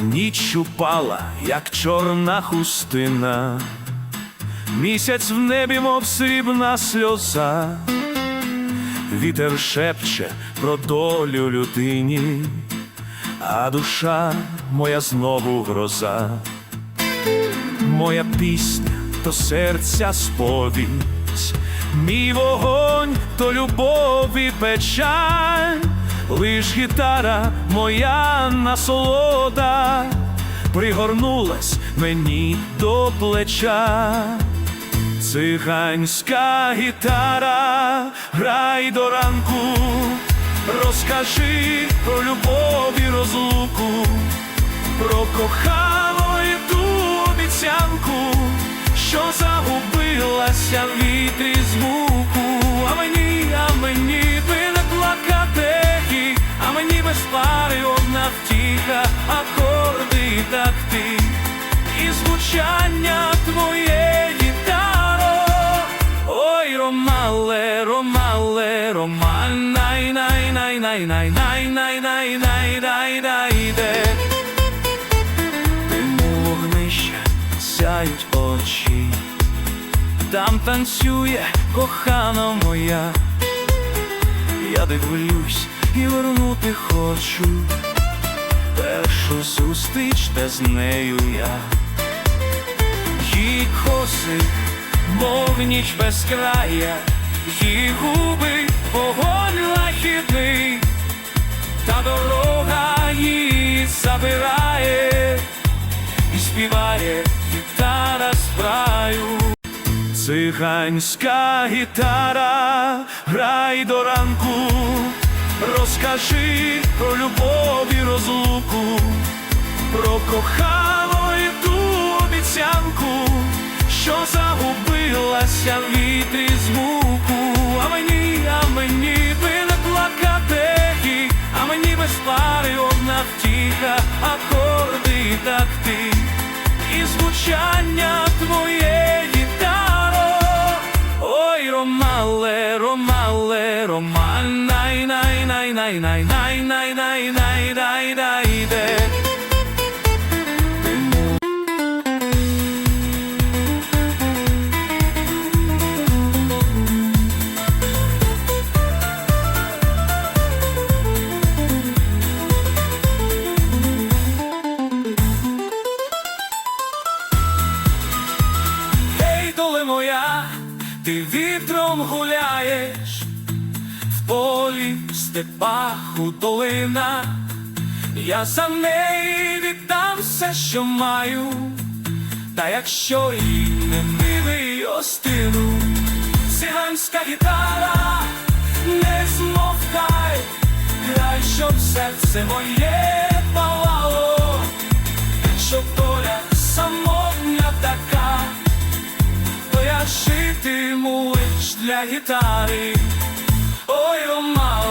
Ніч упала, як чорна хустина, місяць в небі, мов срібна сльоза, вітер шепче про долю людині, а душа моя знову гроза, моя пісня то серця сповідь, мій вогонь то любов і печаль, лиш гітара моя насолода пригорнулась мені до плеча. Циганська гітара, грай до ранку, розкажи про любов і розлуку, про кохану і ту обіцянку, що загубилася вітрі звуку. А мені, а мені би не плакати, а мені без пари одна втіха, акорди і такти, і звучання твоє гітаро. Ой, ромале, ромале, ромаль, най, най, най, най, най, най, най, най, най, най, най, де. Диму вогнища сяють очі, там танцює кохана моя. Я дивлюсь і вернути хочу першу зустріч, де з нею я. Її коси, мов ніч без края, її губи, вогонь лахідний, та дорога її забирає і співає гітара з краю. Циганська гітара, грай до ранку, розкажи про любов і розлуку, про кохану і ту обіцянку, що загубилася в вітрі звуку. А мені, а мені би не плакати, а мені без пари одна втіха, акорди і такти, і звучання най, най, най, най, най, най, най, най, де. Гей, доле моя, ти в полі, степах, у долинах, я за неї віддам все, що маю, та якщо їй не милий остину, циганська гітара, не змовкай, грай, щоб серце моє палало, щоб доля самотня така. То я житиму лиш для гітари. Ой, ромале,